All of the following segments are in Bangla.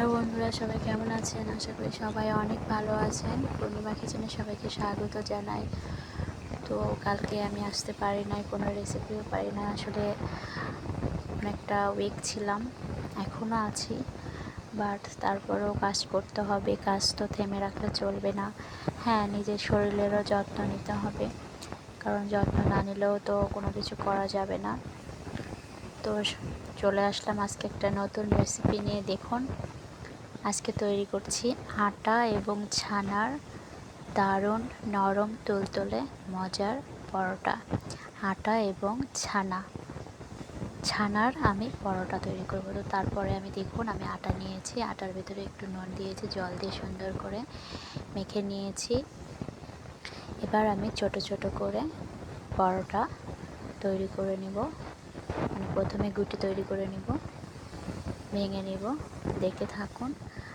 হ্যালো বন্ধুরা, সবাই কেমন আছেন? আশা করি সবাই অনেক ভালো আছেন। পূর্ণিমা কিচেনে সবাইকে স্বাগত জানাই। তো কালকে আমি আসতে পারি নাই, কোনো রেসিপিও পারি না আসলে অনেকটা উইক ছিলাম এখনও আছি। বাট তারপরেও কাজ করতে হবে, কাজ তো থেমে রাখলে চলবে না। হ্যাঁ নিজের শরীরেরও যত্ন নিতে হবে। কারণ যত্ন না নিলেও তো কোনো কিছু করা যাবে না। তো চলে আসলাম আজকে একটা নতুন রেসিপি নিয়ে। দেখুন। আজকে তৈরি করছি আটা এবং ছানার দারুণ নরম তুলতুলে মজার পরোটা। আটা এবং ছানা। ছানার আমি পরোটা তৈরি করব। তো তারপরে আমি দেখুন, আমি আটা নিয়েছি। আটার ভিতরে একটু নুন দিয়েছি, জল দিয়ে সুন্দর করে মেখে নিয়েছি। এবার আমি ছোট ছোট করে পরোটা তৈরি করে নেব। মানে প্রথমে গুটি তৈরি করে নিব। ভেঙে নিব। দেখতে থাকুন।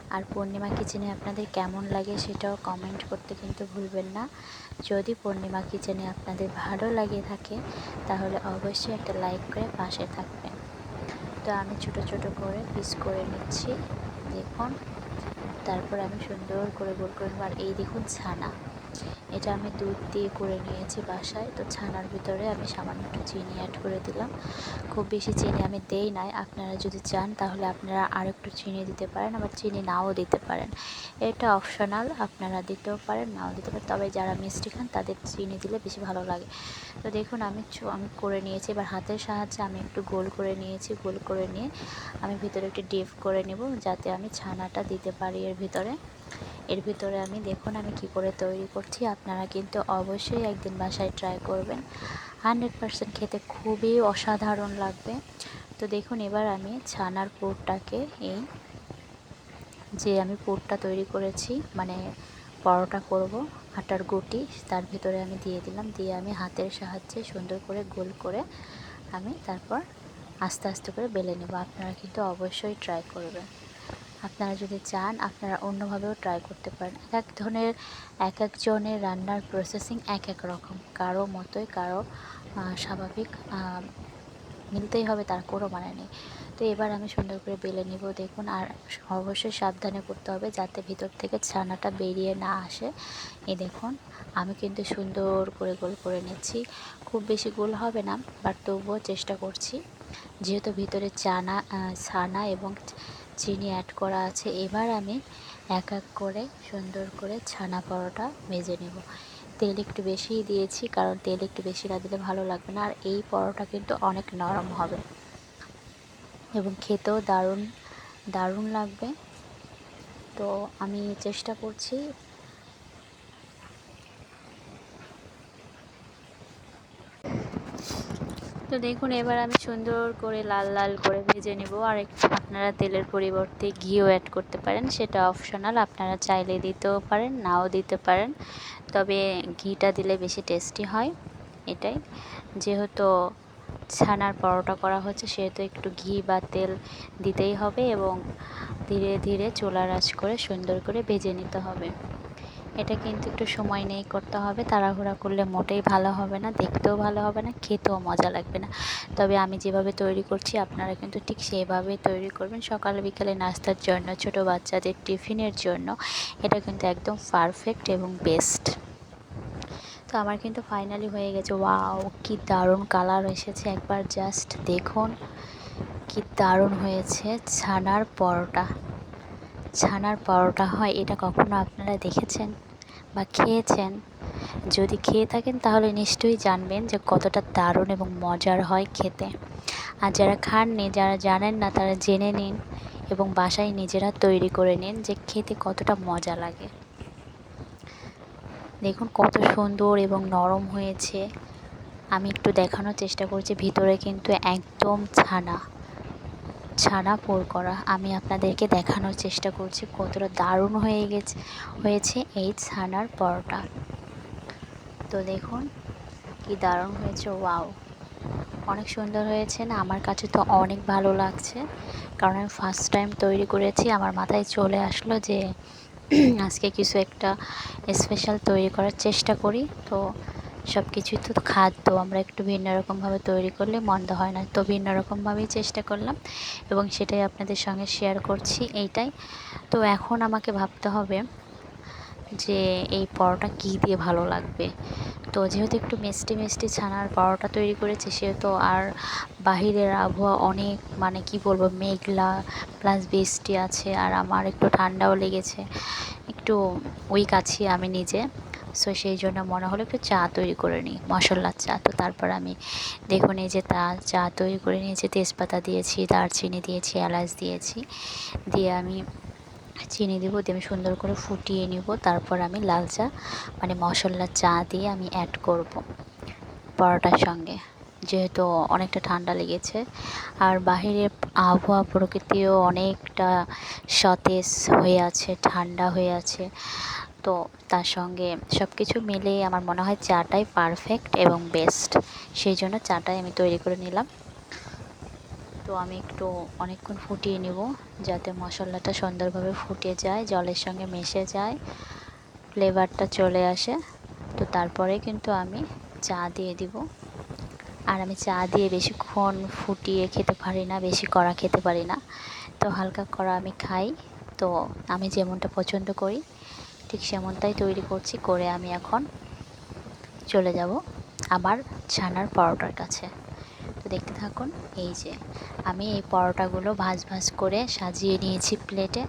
আর পূর্ণিমা কিচেনে আপনাদের কেমন লাগে সেটাও কমেন্ট করতে কিন্তু ভুলবেন না। যদি পূর্ণিমা কিচেনে আপনাদের ভালো লাগে থাকে, তাহলে অবশ্যই একটা লাইক করে পাশে থাকবেন। তো আমি ছোট ছোট করে পিস করে নিচ্ছি, দেখুন। তারপর আমি সুন্দর করে গোল করে আর এই দেখুন ছানা। এটা আমি দুধ দিয়ে করে নিয়েছি বাসায়। তো ছানার ভিতরে আমি সামান্য একটু চিনি অ্যাড করে দিলাম। খুব বেশি চিনি আমি দেই নাই। আপনারা যদি চান তাহলে আপনারা আর একটু চিনি দিতে পারেন, আবার চিনি নাও দিতে পারেন। এটা অপশনাল আপনারা দিতেও পারেন, নাও দিতে পারেন। তবে যারা মিষ্টি খান তাদের চিনি দিলে বেশি ভালো লাগে। তো দেখুন, আমি আমি করে নিয়েছি। এবার হাতের সাহায্যে আমি একটু গোল করে নিয়েছি। গোল করে নিয়ে আমি ভিতরে একটু ডিপ করে নেব, যাতে আমি ছানাটা দিতে পারি এর ভিতরে। এর ভিতরে আমি দেখুন আমি কি করে তৈরি করছি। আপনারা কিন্তু অবশ্যই একদিন বাসায় ট্রাই করবেন। হান্ড্রেড পারসেন্ট খেতে খুবই অসাধারণ লাগবে। তো দেখুন এবার আমি ছানার পুরটাকে এই যে আমি পুরটা তৈরি করেছি মানে পরোটা করব, আটার গুটি, তার ভিতরে আমি দিয়ে দিলাম। দিয়ে আমি হাতের সাহায্যে সুন্দর করে গোল করে আমি তারপর আস্তে আস্তে করে বেলে নেব। আপনারা কিন্তু অবশ্যই ট্রাই করবেন। আপনারা যদি চান, আপনারা অন্যভাবেও ট্রাই করতে পারেন। এক এক ধরনের, এক একজনের রান্নার প্রসেসিং এক এক রকম। কারও মতোই, কারও স্বাভাবিক মিলতেই হবে, তার কোনো মানে নেই। তো এবার আমি সুন্দর করে বেলে নিব, দেখুন, আর অবশ্যই সাবধানে করতে হবে যাতে ভিতর থেকে ছানাটা বেরিয়ে না আসে। এই দেখুন, আমি কিন্তু সুন্দর করে গোল করে নিচ্ছি। খুব বেশি গোল হবে না, বাট তবুও চেষ্টা করছি। যেহেতু ভিতরে চানা ছানা এবং চিনি অ্যাড করা আছে, এবার আমি এক এক করে সুন্দর করে ছানা পরোটা ভেজে নেব। তেল একটু বেশিই দিয়েছি, কারণ তেল একটু বেশি না দিলে ভালো লাগবে না, আর এই পরোটা কিন্তু অনেক নরম হবে। এবং খেতেও দারুণ দারুণ লাগবে। তো আমি চেষ্টা করছি তো দেখুন, এবার আমি সুন্দর করে লাল লাল করে ভেজে নেব। আর একটু আপনারা তেলের পরিবর্তে ঘিও অ্যাড করতে পারেন। সেটা অপশনাল আপনারা চাইলে দিতেও পারেন, নাও দিতে পারেন। তবে ঘিটা দিলে বেশি টেস্টি হয়, এটাই। যেহেতু ছানার পরোটা করা হচ্ছে, সেহেতু একটু ঘি বা তেল দিতেই হবে এবং ধীরে ধীরে চোলা রাজ করে সুন্দর করে ভেজে নিতে হবে। এটা কিন্তু একটু সময় নেই করতে হবে। তাড়াহুড়া করলে মোটেই ভালো হবে না, দেখতেও ভালো হবে না, খেতেও মজা লাগবে না। তবে আমি যেভাবে তৈরি করছি, আপনারা কিন্তু ঠিক সেইভাবেই তৈরি করবেন। সকাল বিকালে নাস্তার জন্য, ছোট বাচ্চাদের টিফিনের জন্য, এটা কিন্তু একদম পারফেক্ট এবং বেস্ট তো আমার কিন্তু ফাইনালি হয়ে গেছে। ওয়াও কি দারুণ কালার এসেছে। একবার জাস্ট দেখুন, কি দারুণ হয়েছে ছানার পরোটা। ছানার পরোটা হয়, এটা কখনো আপনারা দেখেছেন বা খেয়েছেন? যদি খেয়ে থাকেন তাহলে নিশ্চয়ই জানবেন যে কতটা দারুণ এবং মজার হয় খেতে। আর যারা খাননি, যারা জানেন না, তারা জেনে নিন এবং বাসায় নিজেরা তৈরি করে নিন যে খেতে কতটা মজা লাগে। দেখুন কত সুন্দর এবং নরম হয়েছে। আমি একটু দেখানোর চেষ্টা করছি, ভিতরে কিন্তু একদম ছানা। ছানা পোর করা। আমি আপনাদেরকে দেখানোর চেষ্টা করছি কতটা দারুণ হয়ে গেছে, হয়েছে এই ছানার পরোটা। তো দেখুন কি দারুণ হয়েছে, ওয়াও। অনেক সুন্দর হয়েছে না? আমার কাছে তো অনেক ভালো লাগছে। কারণ আমি ফার্স্ট টাইম তৈরি করেছি, আমার মাথায় চলে আসলো যে আজকে কিছু একটা স্পেশাল তৈরি করার চেষ্টা করি। তো সব কিছুই তো খাদ্য, আমরা একটু ভিন্ন রকমভাবে তৈরি করলে মন্দ হয় না। তো ভিন্ন রকমভাবেই চেষ্টা করলাম এবং সেটাই আপনাদের সঙ্গে শেয়ার করছি এইটাই। তো এখন আমাকে ভাবতে হবে যে এই পরোটা কী দিয়ে ভালো লাগবে? তো যেহেতু একটু মিষ্টি মিষ্টি ছানার পরোটা তৈরি করেছি, সেহেতু আর বাহিরের আবহাওয়া অনেক মানে কি বলব, মেঘলা প্লাস বৃষ্টি আছে আর আমার একটু ঠান্ডাও লেগেছে। একটু উইক আছি আমি নিজে। সো সেই জন্য মনে হলো একটু চা তৈরি করে নিই, মশলার চা। তো তারপর আমি দেখুন এই যে তা চা তৈরি করে নিয়েছি, তেজপাতা দিয়েছি, দারচিনি দিয়েছি, এলাচ দিয়েছি। দিয়ে আমি চিনি দেবো, দিয়ে আমি সুন্দর করে ফুটিয়ে নিব। তারপর আমি লাল চা মানে মশলার চা দিয়ে আমি অ্যাড করব পরোটার সঙ্গে। যেহেতু অনেকটা ঠান্ডা লেগেছে, আর বাহিরের আবহাওয়া প্রকৃতিও অনেকটা সতেজ হয়ে আছে, ঠান্ডা হয়ে আছে। তো তার সঙ্গে সব কিছু মিলে আমার মনে হয় চাটাই পারফেক্ট এবং বেস্ট সেই জন্য চাটাই আমি তৈরি করে নিলাম। তো আমি একটু অনেকক্ষণ ফুটিয়ে নেব যাতে মশলাটা সুন্দরভাবে ফুটে যায়, জলের সঙ্গে মিশে যায় ফ্লেভারটা চলে আসে। তো তারপরে কিন্তু আমি চা দিয়ে দিব। আর আমি চা দিয়ে বেশিক্ষণ ফুটিয়ে খেতে পারি না, বেশি কড়া খেতে পারি না। তো হালকা কড়া আমি খাই। তো আমি যেমনটা পছন্দ করি ঠিক সেমনটাই তৈরি করছি, করে আমি এখন চলে যাব আমার ছানার পরোটার কাছে। তো দেখতে থাকুন, এই যে আমি এই পরোটাগুলো ভাজ ভাজ করে সাজিয়ে নিয়েছি প্লেটে।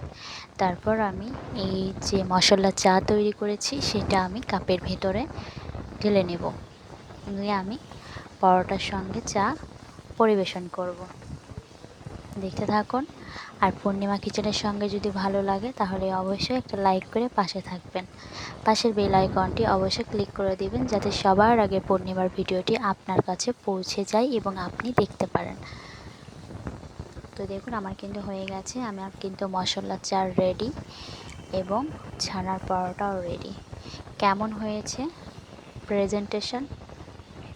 তারপর আমি এই যে মশলা চা তৈরি করেছি, সেটা আমি কাপের ভেতরে ঢেলে নেব। নিয়ে আমি পরোটার সঙ্গে চা পরিবেশন করব। দেখতে থাকুন আর পূর্ণিমা কিচেনের সঙ্গে যদি ভালো লাগে, তাহলে অবশ্যই একটা লাইক করে পাশে থাকবেন। পাশের বেল আইকনটি অবশ্যই ক্লিক করে দিবেন, যাতে সবার আগে পূর্ণিমার ভিডিওটি আপনার কাছে পৌঁছে যায় এবং আপনি দেখতে পারেন। তো দেখুন, আমার কিন্তু হয়ে গেছে। আমার কিন্তু মশলার চার রেডি এবং ছানার পরোটাও রেডি কেমন হয়েছে? প্রেজেন্টেশন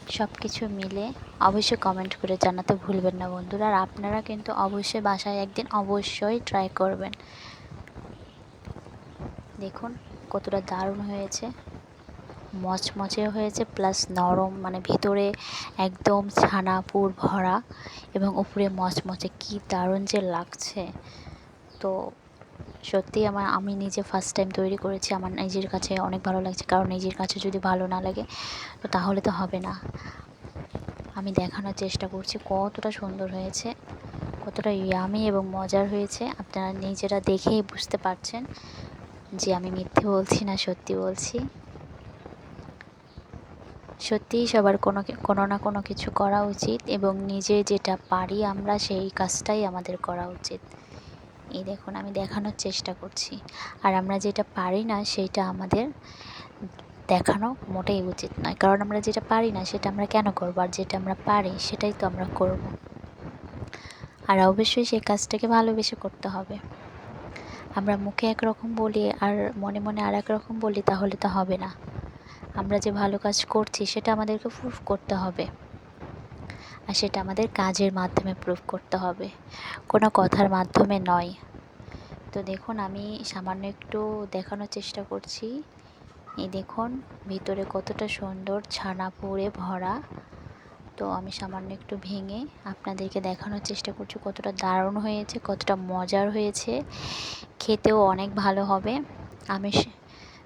সব কিছু মিলে অবশ্যই কমেন্ট করে জানাতে ভুলবেন না বন্ধুরা। আর আপনারা কিন্তু অবশ্যই বাসায় একদিন অবশ্যই ট্রাই করবেন। দেখুন, কতটা দারুণ হয়েছে। মচমচে হয়েছে প্লাস নরম মানে ভেতরে একদম ছানাপুর ভরা এবং উপরে মচমচে। কি দারুণ যে লাগছে। তো সত্যি আমার, আমি নিজে ফার্স্ট টাইম তৈরি করেছি, আমার নিজের কাছে অনেক ভালো লাগছে। কারণ নিজের কাছে যদি ভালো না লাগে, তো তাহলে তো হবে না। আমি দেখানোর চেষ্টা করছি কতটা সুন্দর হয়েছে, কতটা ইয়ামি এবং মজার হয়েছে। আপনারা নিজেরা দেখেই বুঝতে পারছেন যে আমি মিথ্যে বলছি না, সত্যি বলছি। সত্যিই সবার কোনো কোনো না কোনো কিছু করা উচিত এবং নিজে যেটা পারি আমরা সেই কাজটাই আমাদের করা উচিত। এই দেখুন, আমি দেখানোর চেষ্টা করছি। আর আমরা যেটা পারি না সেইটা আমাদের দেখানো মোটেই উচিত নয়। কারণ আমরা যেটা পারি না, সেটা আমরা কেন করব? আর যেটা আমরা পারি, সেটাই তো আমরা করব। আর অবশ্যই সেই কাজটাকে ভালোবেসে করতে হবে। আমরা মুখে একরকম বলি আর মনে মনে আর রকম বলি, তাহলে তো হবে না। আমরা যে ভালো কাজ করছি, সেটা আমাদেরকে প্রুফ করতে হবে। আর সেটা আমাদের কাজের মাধ্যমে প্রুফ করতে হবে। কোনো কথার মাধ্যমে নয়। তো দেখুন, আমি সামান্য একটু দেখানোর চেষ্টা করছি। এই দেখুন, ভিতরে কতটা সুন্দর ছানা পুড়ে ভরা। তো আমি সামান্য একটু ভেঙে আপনাদেরকে দেখানোর চেষ্টা করছি কতটা দারুণ হয়েছে, কতটা মজার হয়েছে। খেতেও অনেক ভালো হবে। আমি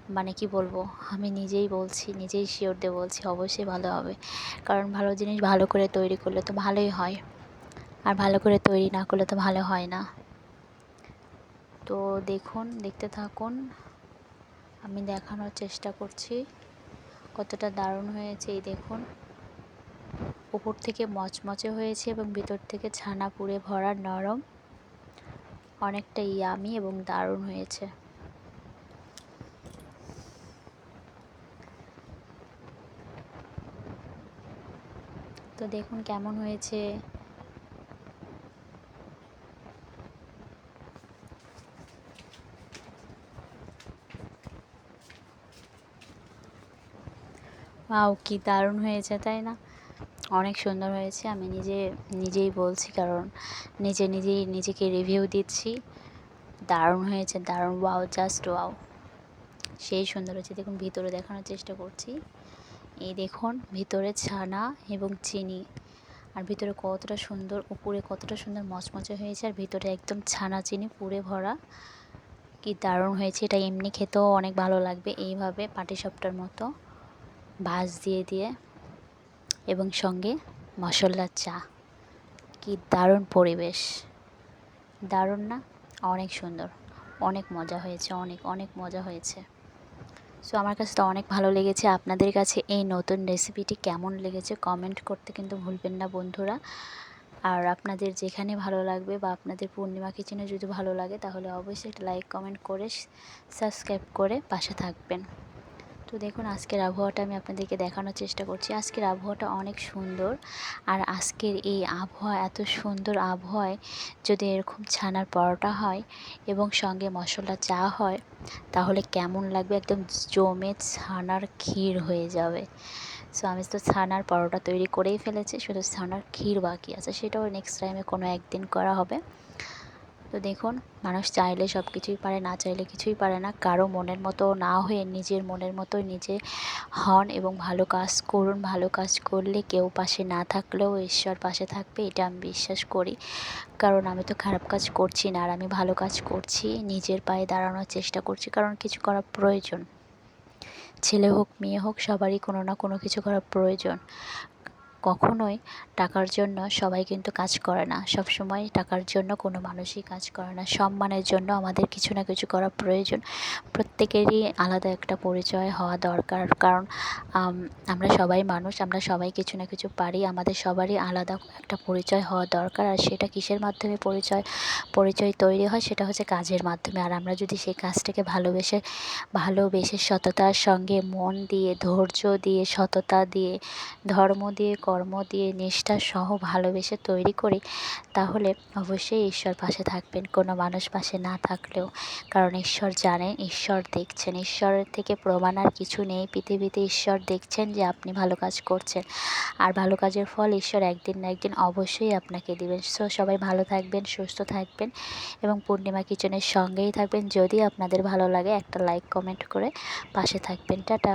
মানে কি বলব, আমি নিজেই বলছি, নিজেই শিওর বলছি, অবশ্যই ভালো হবে। কারণ ভালো জিনিস ভালো করে তৈরি করলে তো ভালোই হয়। আর ভালো করে তৈরি না করলে তো ভালো হয় না। তো দেখুন, দেখতে থাকুন। আমি দেখানোর চেষ্টা করছি। কতটা দারুণ হয়েছে এই দেখুন। উপর থেকে মচমচে হয়েছে এবং ভিতর থেকে ছানা পুড়ে ভরা নরম। অনেকটা ইয়ামি এবং দারুণ হয়েছে। তো দেখুন কেমন হয়েছে। ওয়াও, কি দারুণ হয়েছে, তাই না? অনেক সুন্দর হয়েছে, আমি নিজে, নিজেই বলছি, কারণ নিজে, নিজেই নিজেকে রিভিউ দিচ্ছি। দারুণ হয়েছে, দারুণ, ওয়াও জাস্ট ওয়াও। সেই সুন্দর হয়েছে, দেখুন, ভিতরে দেখানোর চেষ্টা করছি। এই দেখুন, ভিতরে ছানা এবং চিনি। আর ভিতরে কতটা সুন্দর, উপরে কতটা সুন্দর মচমচে হয়েছে, আর ভিতরে একদম ছানা চিনি পুরে ভরা। কি দারুণ হয়েছে, এটা এমনি খেতেও অনেক ভালো লাগবে, এইভাবে পাটি পাটিসাপটার মতো। ভাজ দিয়ে দিয়ে এবং সঙ্গে মশলার চা। কি দারুণ পরিবেশ। দারুণ না? অনেক সুন্দর। অনেক মজা হয়েছে, অনেক অনেক মজা হয়েছে। সো আমার কাছে তো অনেক ভালো লেগেছে। আপনাদের কাছে এই নতুন রেসিপিটি কেমন লেগেছে কমেন্ট করতে কিন্তু ভুলবেন না বন্ধুরা। আর আপনাদের যেখানে ভালো লাগবে বা আপনাদের পূর্ণিমা কিচেনে যদি ভালো লাগে, তাহলে অবশ্যই একটা লাইক কমেন্ট করে সাবস্ক্রাইব করে পাশে থাকবেন। তো দেখুন, আজকের আবহাওয়াটা আমি আপনাদেরকে দেখানোর চেষ্টা করছি। আজকের আবহাওয়াটা অনেক সুন্দর আর আজকের এই আবহাওয়া, এত সুন্দর আবহাওয়ায় যদি এরকম ছানার পরোটা হয় এবং সঙ্গে মশলা চা হয়, তাহলে কেমন লাগবে? একদম জমে ছানার ক্ষীর হয়ে যাবে। সো আমি তো ছানার পরোটা তৈরি করেই ফেলেছি, শুধু ছানার ক্ষীর বাকি আছে, সেটাও নেক্সট টাইমে কোনো একদিন করা হবে। তো দেখুন, মানুষ চাইলে সব কিছুই পারে, না চাইলে কিছুই পারে না। কারও মনের মতো না হয়ে নিজের মনের মতো নিজে হন এবং ভালো কাজ করুন। ভালো কাজ করলে কেউ পাশে না থাকলেও ঈশ্বর পাশে থাকবে, এটা আমি বিশ্বাস করি। কারণ আমি তো খারাপ কাজ করছি না, আর আমি ভালো কাজ করছি, নিজের পায়ে দাঁড়ানোর চেষ্টা করছি, কারণ কিছু করা প্রয়োজন। ছেলে হোক, মেয়ে হোক, সবারই কোনো না কোনো কিছু করা প্রয়োজন। কখনোই টাকার জন্য সবাই কিন্তু কাজ করে না। সব সময় টাকার জন্য কোনো মানুষই কাজ করে না। সম্মানের জন্য আমাদের কিছু না কিছু করা প্রয়োজন। প্রত্যেকেরই আলাদা একটা পরিচয় হওয়া দরকার। কারণ আমরা সবাই মানুষ, আমরা সবাই কিছু না কিছু পারি। আমাদের সবারই আলাদা একটা পরিচয় হওয়া দরকার। আর সেটা কিসের মাধ্যমে পরিচয় পরিচয় তৈরি হয় সেটা হচ্ছে কাজের মাধ্যমে। আর আমরা যদি সেই কাজটাকে ভালোবেসে ভালোবেসে সততার সঙ্গে মন দিয়ে, ধৈর্য দিয়ে, সততা দিয়ে, ধর্ম দিয়ে কর্ম দিয়ে নিষ্ঠা সহ ভালোবেসে তৈরি করি, তাহলে অবশ্যই ঈশ্বর পাশে থাকবেন। কোনো মানুষ পাশে না থাকলেও, কারণ ঈশ্বর জানেন, ঈশ্বর দেখছেন। ঈশ্বরের থেকে প্রমাণ আর কিছু নেই। পৃথিবীতে ঈশ্বর দেখছেন যে আপনি ভালো কাজ করছেন। আর ভালো কাজের ফল ঈশ্বর একদিন না একদিন অবশ্যই আপনাকে দেবেন। সো সবাই ভালো থাকবেন, সুস্থ থাকবেন এবং পূর্ণিমা কিচেনের সঙ্গেই থাকবেন। যদি আপনাদের ভালো লাগে, একটা লাইক, কমেন্ট করে পাশে থাকবেন। টাটা।